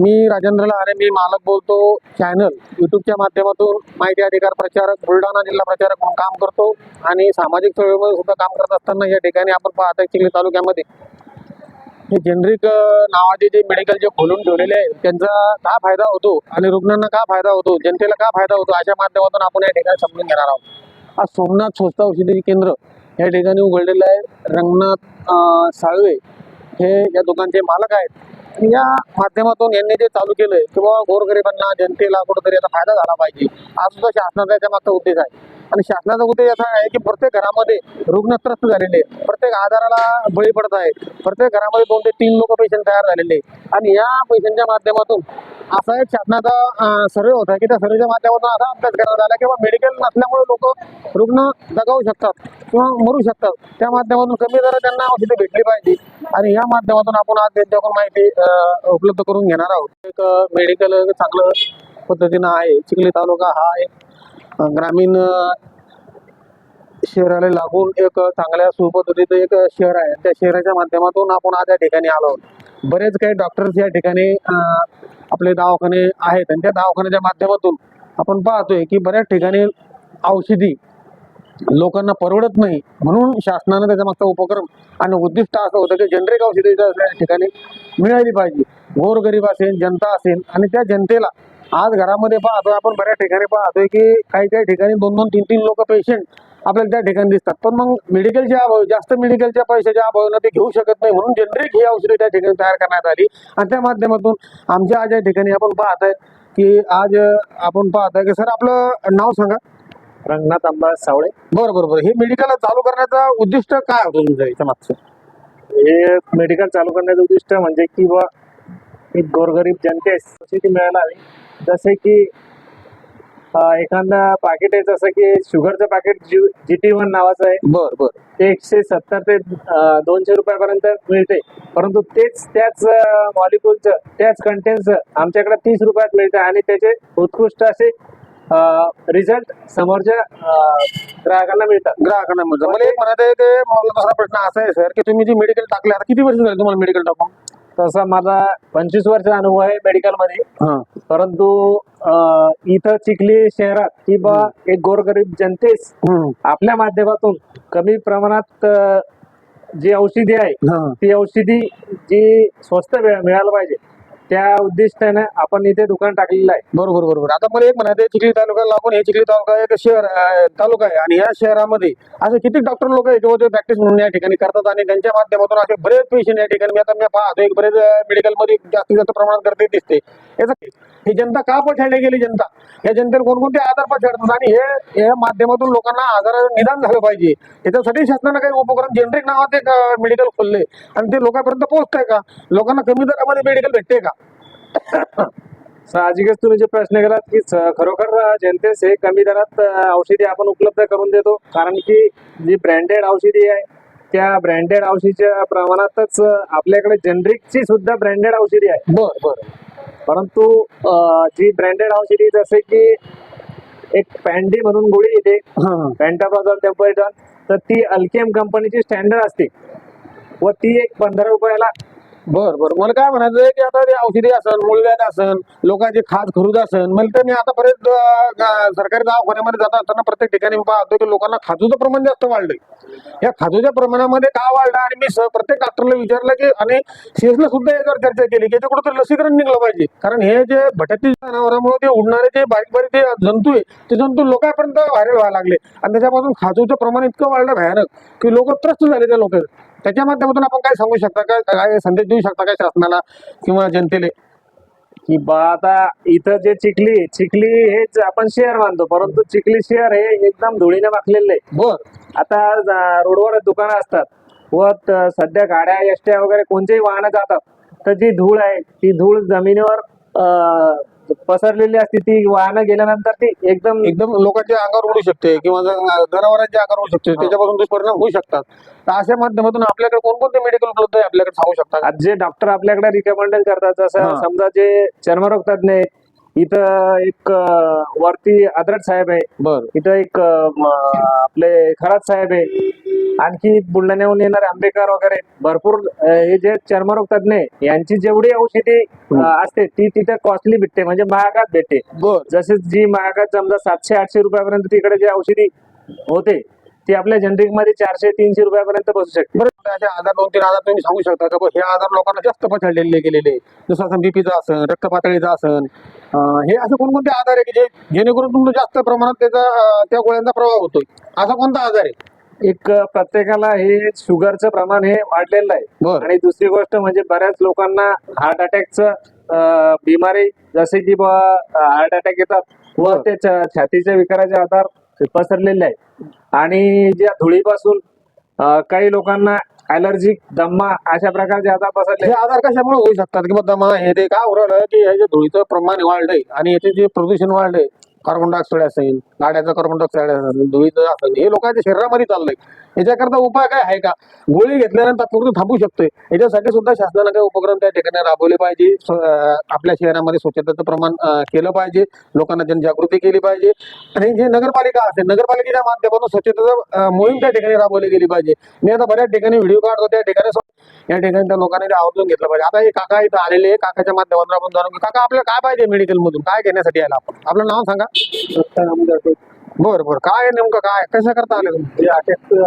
मी राजेंद्र लहारे मी मालक बोलतो चॅनल युट्यूबच्या माध्यमातून माहिती अधिकार प्रचारक बुलढाणा जिल्हा प्रचारक म्हणून काम करतो आणि सामाजिक चळवळीमध्ये सुद्धा काम करत असताना या ठिकाणी आपण पाहत चिखली तालुक्यामध्ये. हे जेनरिक नावाचे जे मेडिकल जे खोलून ठेवलेले आहे त्यांचा का फायदा होतो आणि रुग्णांना का फायदा होतो जनतेला का फायदा होतो अशा माध्यमातून आपण या ठिकाणी समजून घेणार आहोत. आज सोमनाथ स्वस्त औषधी केंद्र या ठिकाणी उघडलेलं आहे. रंगनाथ साळवे हे या दुकानचे मालक आहेत. या माध्यमातून यांनी जे चालू केलंय किंवा गोरगरिबांना जनतेला कुठेतरी याचा फायदा झाला पाहिजे. हा सुद्धा शासनाचा याच्या मागचा उद्देश आहे. आणि शासनाचा उद्देश असा आहे की प्रत्येक घरामध्ये रुग्ण त्रस्त झालेले आहेत. प्रत्येक आजाराला बळी पडत आहे प्रत्येक घरामध्ये दोन ते तीन लोक पेशंट तयार झालेले आहेत. आणि या पेशंटच्या माध्यमातून असा एक शासनाचा सर्वे होता की त्या सर्वेच्या माध्यमातून असा अभ्यास करण्यात आला किंवा मेडिकल नसल्यामुळे लोक रुग्ण जगावू शकतात किंवा मरू शकतात. त्या माध्यमातून कमी दरात त्यांना औषधे भेटली पाहिजे. आणि या माध्यमातून आपण आज त्यांच्याकडून माहिती उपलब्ध करून घेणार आहोत. एक मेडिकल चांगलं पद्धतीनं आहे. चिखली तालुका हा एक ग्रामीण शहराला लागून एक चांगल्या सुपद्धतीचं एक शहर आहे. त्या शहराच्या माध्यमातून आपण आज या ठिकाणी आलो आहोत. बरेच काही डॉक्टर्स या ठिकाणी आपले दवाखाने आहेत. आणि त्या दवाखान्याच्या माध्यमातून आपण पाहतोय की बऱ्याच ठिकाणी औषधी लोकांना परवडत नाही. म्हणून शासनानं त्याचा मागचा उपक्रम आणि उद्दिष्ट असं होतं की जनरिक औषधी असलेल्या ठिकाणी मिळाली पाहिजे. गोरगरीब असेल जनता असेल आणि त्या जनतेला आज घरामध्ये पाहतोय आपण बऱ्याच ठिकाणी पाहतोय की काही काही ठिकाणी दोन दोन तीन तीन लोक पेशंट आपल्याला त्या ठिकाणी दिसतात. पण मग मेडिकलच्या अभाव जास्त मेडिकलच्या पैशाच्या अभावानं ते घेऊ शकत नाही. म्हणून जनरिक ही औषधे त्या ठिकाणी तयार करण्यात आली. आणि त्या माध्यमातून आमच्या आज या ठिकाणी आपण पाहत आहे की आज आपण पाहत आहे की सर आपलं नाव सांगा. रंगनाथ अंबा सावळे. बरं बरं बरं. हे मेडिकल चालू करण्याचा उद्दिष्ट काय होतं तुमचं याच्या मागचं? हे मेडिकल चालू करण्याचं उद्दिष्ट म्हणजे की बा एक गोरगरीब जनतेस औषधी मिळायला हवी. जसे की एखादा पाकिट आहे जसं की शुगरचं पाकिट जी टी वन नावाचं आहे. बरं बरं. ते एकशे सत्तर ते दोनशे रुपयापर्यंत मिळते. परंतु तेच त्याच मॉलिक्युलचं त्याच कंटेंटचं आमच्याकडे तीस रुपयात मिळते आणि त्याचे उत्कृष्ट असे रिझल्ट समोरच्या ग्राहकांना मिळतात. ग्राहकांना मिळतं मला एक म्हणत आहे की मला दुसरा प्रश्न असा आहे सर की तुम्ही जे मेडिकल टाकले आता किती वर्ष झाले तुम्हाला मेडिकल टाकून? तसा माझा पंचवीस वर्षाचा अनुभव आहे मेडिकलमध्ये. परंतु इथं चिखली शहरात कि बा एक गोरगरीब जनतेस. आपल्या माध्यमातून कमी प्रमाणात जी औषधी आहे ती औषधी जी स्वस्त मिळ- मिळायला पाहिजे त्या उद्दिष्टाने आपण इथे दुकान टाकलेलं आहे. बरोबर बरोबर. आता मला एक म्हणायचं चिखली तालुका लागून हे चिखली तालुका एक शहर तालुका आहे आणि या शहरामध्ये असे किती डॉक्टर लोक आहे किंवा प्रॅक्टिस म्हणून या ठिकाणी करतात आणि त्यांच्या माध्यमातून असे बरेच पेशंट या ठिकाणी मी आता मी पाहतो एक बरेच मेडिकलमध्ये जास्तीत जास्त प्रमाणात गर्दी दिसते. याचं ही जनता का पछाडली गेली जनता? या जनतेला कोणकोणते आजार पछाडतात? आणि हे या माध्यमातून लोकांना आजार निदान झालं पाहिजे. त्याच्यासाठी शासनानं काही उपक्रम जेनरिक नावाचे एक मेडिकल खोलले. आणि ते लोकांपर्यंत पोहोचतंय का? लोकांना कमी दरामध्ये मेडिकल भेटते का? साहजिकच तुम्ही जे प्रश्न केलात की खरोखर जनतेस हे कमी दरात औषधी आपण उपलब्ध करून देतो. कारण की जी ब्रँडेड औषधी आहे त्या ब्रँडेड औषधीच्या प्रमाणातच आपल्याकडे जनरिकची सुद्धा ब्रँडेड औषधी आहे. बर बर. परंतु जी ब्रँडेड औषधी जसे की एक पॅन्डी म्हणून गोळी येते. पॅन्टाप्रॉझॉल टेम्परेटन तर ती अल्केम कंपनीची स्टँडर्ड असते. व ती एक पंधरा रुपयाला बर बर. मला काय म्हणायचं की आता ते औषधी असन मूळव्याध असन लोकांचे खाज खरुद असन मला तर मी आतापर्यंत सरकारी दवाखान्यामध्ये जात असताना प्रत्येक ठिकाणी मी पाहतो की लोकांना खाजूचं प्रमाण जास्त वाढलंय. या खाजूच्या प्रमाणामध्ये का वाढलं? आणि मी प्रत्येक डॉक्टरला विचारलं की आणि सीएसला सुद्धा याच्यावर चर्चा केली की याच्या कुठं लसीकरण निघलं पाहिजे. कारण हे जे भटकती जनावरांमुळे ते उडणारे जे बारीक बारीक जे जंतू आहे ते जंतू लोकांपर्यंत व्हायरल व्हायला लागले. आणि त्याच्यापासून खाजूचं प्रमाण इतकं वाढलं भयानक की लोक त्रस्त झाले त्या लोक त्याच्या माध्यमातून आपण काय सांगू शकता का? काय संदेश देऊ शकता काय शासनाला किंवा जनतेला? की बा आता इथं जे चिखली चिखली हेच आपण शहर मानतो परंतु चिखली शहर हे एकदम धुळीने माखलेलं आहे. बर. आता रोडवर दुकानं असतात. व सध्या गाड्या एसट्या वगैरे कोणतेही वाहनं जातात. तर जी धूळ आहे ती धूळ जमिनीवर पसरलेली असते ती वाहनं गेल्यानंतर ती एकदम एकदम लोकांच्या अंगावर उडू शकते किंवा जनावरांच्या अंगावर उडू शकते त्याच्यापासून दुष्परिणाम होऊ शकतात. तर अशा माध्यमातून आपल्याकडे कोणकोणते मेडिकल उपलब्ध आहे आपल्याकडे सांगू शकता का? आज जे डॉक्टर आपल्याकडे रिकमेंड करतात जसं हा. समजा जे चर्मरोग आहेत इथं एक वरती आदरट साहेब आहे. बर. इथं एक आपले खरात साहेब आहे. आणखी बुलढाण्याहून येणारे आंबेकर वगैरे भरपूर हे जे चर्मरोग तज्ञ यांची जेवढी औषधी असते ती तिथे कॉस्टली भेटते म्हणजे महागात भेटते. जसे जी महागात समजा सातशे आठशे रुपयापर्यंत तिकडे जे औषधी होते ती आपल्या जनरिकमध्ये चारशे तीनशे रुपयापर्यंत बसू शकते. बरं असे आजार दोन तीन आजार तुम्ही सांगू शकता का? हे आजार लोकांना जास्त पछाडलेले गेलेले जसं असं बीपीचा असन रक्त पातळीचा असन हे असे कोणकोणते आजार आहे की जे जेणेकरून तुमचं जास्त प्रमाणात त्याचा त्या गोळ्यांचा प्रभाव होतोय? असा कोणता आजार आहे? एक प्रत्येकाला हे शुगरचं प्रमाण हे वाढलेलं आहे. आणि दुसरी गोष्ट म्हणजे बऱ्याच लोकांना हार्ट अटॅकचं बिमारी जसे की हार्ट अटॅक येतात. व. ते छातीच्या विकाराचे आधार पसरलेले आहे आणि ज्या धुळीपासून काही लोकांना ॲलर्जी दम्मा अशा प्रकारचे आजार पसरले हे आजार कशामुळे होऊ शकतात? की बद्दा मग हे ते काय उरलं? की हे जे धुळीचं प्रमाण वाढलंय आणि याचे जे प्रदूषण वाढलंय कार्बन डायऑक्साईड असेल गाड्याचा कार्बन डायऑक्साईड असेल धुळीचं असेल हे लोकांच्या शरीरामध्ये चाललंय. याच्याकरता उपाय काय आहे का? गोळी घेतल्यानंतर तात्पुरतं थांबू शकतोय. याच्यासाठी सुद्धा शासनानं काही उपक्रम त्या ठिकाणी राबवले पाहिजे. आपल्या शहरामध्ये स्वच्छतेचं प्रमाण केलं पाहिजे. लोकांना जनजागृती केली पाहिजे. आणि जे नगरपालिका असेल नगरपालिकेच्या माध्यमातून स्वच्छतेचं मोहीम त्या ठिकाणी राबवली गेली पाहिजे. मी आता बऱ्याच ठिकाणी व्हिडिओ काढतो त्या ठिकाणी या ठिकाणी त्या लोकांनी ते आवर्जून घेतलं पाहिजे. आता हे काका इथं आलेले आहे. काकाच्या माध्यमातून आपण जाणून घेऊ. काका आपल्याला काय पाहिजे मेडिकल मधून? काय घेण्यासाठी आला आपण? आपलं नाव सांगा. बरं बरं. काय नेमकं? काय? कशा करता आले तुम्ही?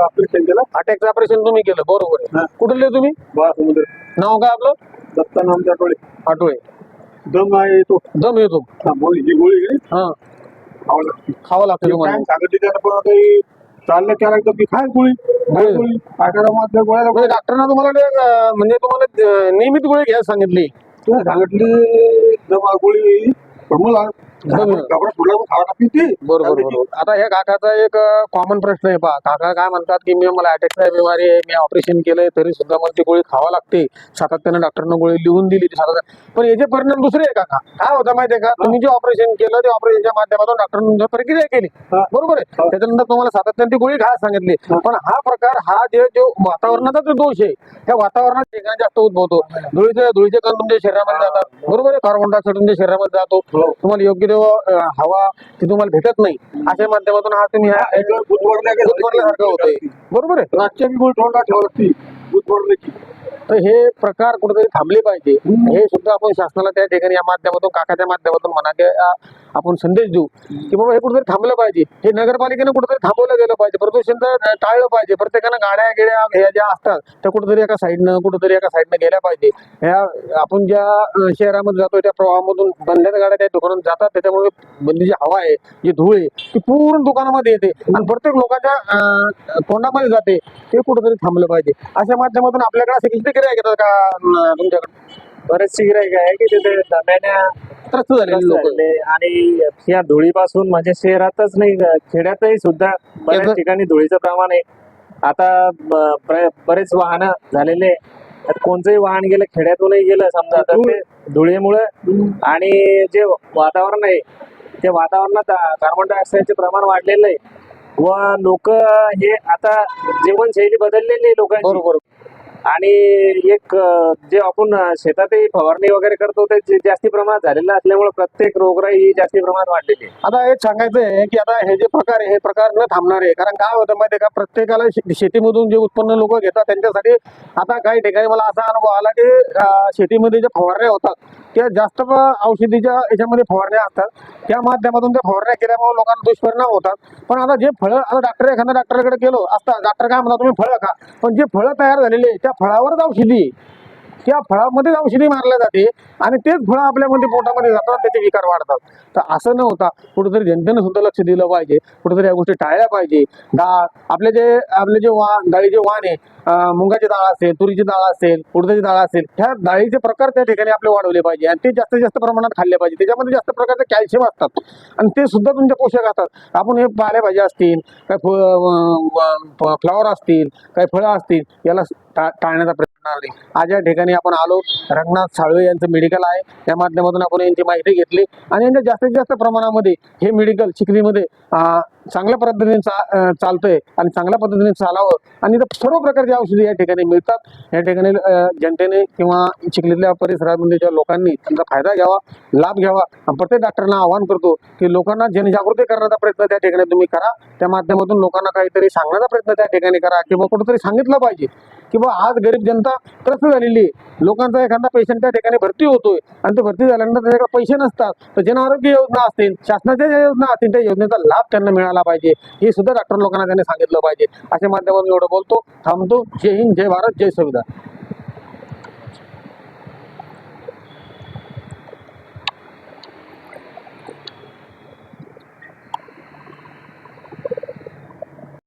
ऑपरेशन केलं. अटॅकचं ऑपरेशन तुम्ही केलं. बरोबर आहे. कुठले तुम्ही? नाव काय आपलं? दत्ता नाम आठवडे. आठवळे दम आहे तो. दम येतो. हा, गोळी ही हा. खावं लागते. खावं लागतं सांगितली त्यानं पण आता ही चाललं त्याला एकदम की खाय गोळी खाय गोळी. मात्र गोळ्याला म्हणजे डॉक्टरना तुम्हाला ते, अं, म्हणजे तुम्हाला अं, नियमित गोळी घ्यायला सांगितली. तुला सांगितली आहे गोळी पण मला बरोबर आता ह्या काकाचा एक कॉमन प्रश्न आहे पहा. काका काय म्हणतात की मी मला अटॅकचा बिमारी आहे मी ऑपरेशन केलंय तरी सुद्धा मला ती गोळी खावा लागते. सातत्यानं डॉक्टरनं गोळी लिहून दिली ती सातत्यानं. पण याचे परिणाम दुसरे आहे काका. काय होतं माहितीये का? तुम्ही जे ऑपरेशन केलं ते ऑपरेशनच्या माध्यमातून डॉक्टरनं प्रक्रिया केली. हा. बरोबर आहे. त्याच्यानंतर तुम्हाला सातत्याने ती गोळी खायला सांगितली. पण हा प्रकार हा जे जो वातावरणाचा जो दोष आहे त्या वातावरणात ठिकाणी जास्त उद्भवतो. धुळीचे धुळीचे कण तुमच्या शरीरामध्ये जातात. बरोबर आहे? कार्बन डायऑक्साईड तुमच्या शरीरामध्ये जातो. हो. तुम्हाला योग्य अं, हवा ती तुम्हाला भेटत नाही अशा माध्यमातून हा तुम्ही हा होतंय बरोबर आहे तर हे प्रकार कुठेतरी थांबले पाहिजे. हे सुद्धा आपण शासनाला त्या ठिकाणी या माध्यमातून काकाच्या माध्यमातून म्हणा आपण संदेश देऊ की बाबा हे कुठेतरी थांबलं पाहिजे. हे नगरपालिकेनं कुठेतरी थांबवलं गेलं पाहिजे. प्रदूषण तर टाळलं पाहिजे. प्रत्येकानं गाड्या गिड्या ह्या ज्या असतात त्या कुठेतरी एका साईडनं कुठेतरी एका साईडनं गेल्या पाहिजे. ह्या आपण ज्या शहरामध्ये जातो त्या प्रवाहामधून बंद्यात गाड्या त्या दुकानात जातात त्याच्यामुळे बंदी जी हवा आहे जी धूळ आहे ती पूर्ण दुकानामध्ये येते. आणि प्रत्येक लोकांच्या तोंडामध्ये जाते. ते कुठेतरी थांबलं पाहिजे. अशा माध्यमातून आपल्याकडे क्रिया घेतात का अ, तुमच्याकडे? बरेचसे गिराईक आहे की? तिथे दम्याने त्रस्त झालेले लोक. झालेले. आणि या धुळीपासून म्हणजे शहरातच नाही खेड्यातही सुद्धा बऱ्याच ठिकाणी धुळीचं प्रमाण आहे. आता ब- बरेच वाहन झालेले आहे. आता कोणतंही वाहन गेलं खेड्यातूनही गेलं समजा तर ते धुळीमुळे आणि जे वातावरण आहे ते वातावरणात कार्बन डायऑक्साईडचे प्रमाण वाढलेलं आहे. व लोक हे आता जीवनशैली बदललेली आहे लोकांची. बरोबर. आणि एक जे आपण शेतातही फवारणी वगैरे करतो ते जास्ती प्रमाणात झालेलं असल्यामुळे प्रत्येक रोगराई ही जास्ती प्रमाणात वाढलेली आहे. आता हे सांगायचं आहे की आता हे जे प्रकार आहे हे प्रकार न थांबणार आहे कारण काय होतं माहितीये का प्रत्येकाला शेतीमधून जे उत्पन्न लोक घेतात त्यांच्यासाठी आता काही ठिकाणी मला असा अनुभव आला की शेतीमध्ये जे फवारण्या होतात त्या जास्त औषधीच्या याच्यामध्ये फवारण्या असतात. त्या माध्यमातून त्या फवारण्या केल्यामुळे लोकांना दुष्परिणाम होतात. पण आता जे फळं आता डॉक्टर एखाद्या डॉक्टरकडे गेलो असता डॉक्टर काय म्हणतात तुम्ही फळं खा. पण जे फळं तयार झालेली आहे त्या फळावरच औषधी त्या फळामध्येच औषधी मारल्या जाते आणि तेच फळं आपल्यामध्ये पोटामध्ये जातात त्याचे विकार वाढतात. तर असं न होता कुठेतरी जनतेनं सुद्धा लक्ष दिलं पाहिजे. कुठेतरी या गोष्टी टाळल्या पाहिजे. डाळ आपले जे आपले जे वाण डाळीचे वाण आहे मुंगाची डाळ असेल तुरीची डाळ असेल उडदाची डाळ असेल ह्या डाळीचे प्रकार त्या ठिकाणी आपले वाढवले पाहिजे आणि ते जास्तीत जास्त प्रमाणात खाल्ले पाहिजे. त्याच्यामध्ये जास्त प्रकारचे कॅल्शियम असतात. आणि ते सुद्धा तुमच्या पोषक असतात. आपण हे पालेभाज्या असतील काय फ्लॉवर असतील काही फळं असतील याला टा- टाळण्याचा प्रयत्न वाटणार नाही. आज या ठिकाणी आपण आलो. रंगनाथ साळवे यांचं मेडिकल आहे. या माध्यमातून आपण यांची माहिती घेतली. आणि यांच्या जास्तीत जास्त प्रमाणामध्ये हे मेडिकल चिखलीमध्ये चांगल्या पद्धतीने चा चालतंय आणि चांगल्या पद्धतीने चालावं. आणि इथं सर्व प्रकारची औषधी या ठिकाणी मिळतात. या ठिकाणी जनतेने किंवा चिखलीतल्या परिसरामध्ये ज्या लोकांनी त्यांचा फायदा घ्यावा लाभ घ्यावा. प्रत्येक डॉक्टरना आवाहन करतो की लोकांना जनजागृती करण्याचा प्रयत्न त्या ठिकाणी तुम्ही करा. त्या माध्यमातून लोकांना काहीतरी सांगण्याचा प्रयत्न त्या ठिकाणी करा किंवा कुठेतरी सांगितलं पाहिजे. की बा आज गरीब जनता त्रस्त झालेली आहे. लोकांचा एखादा पेशंट त्या ठिकाणी भरती होतोय आणि ते भरती झाल्यानंतर त्याच्याकडे पैसे नसतात तर जन आरोग्य योजना असतील शासनाच्या ज्या योजना असतील त्या योजनेचा लाभ त्यांना मिळाला पाहिजे. हे सुद्धा डॉक्टर लोकांना त्यांनी सांगितलं पाहिजे. अशा माध्यमातून एवढं बोलतो. थांबतो. जय हिंद जय भारत जय संविधान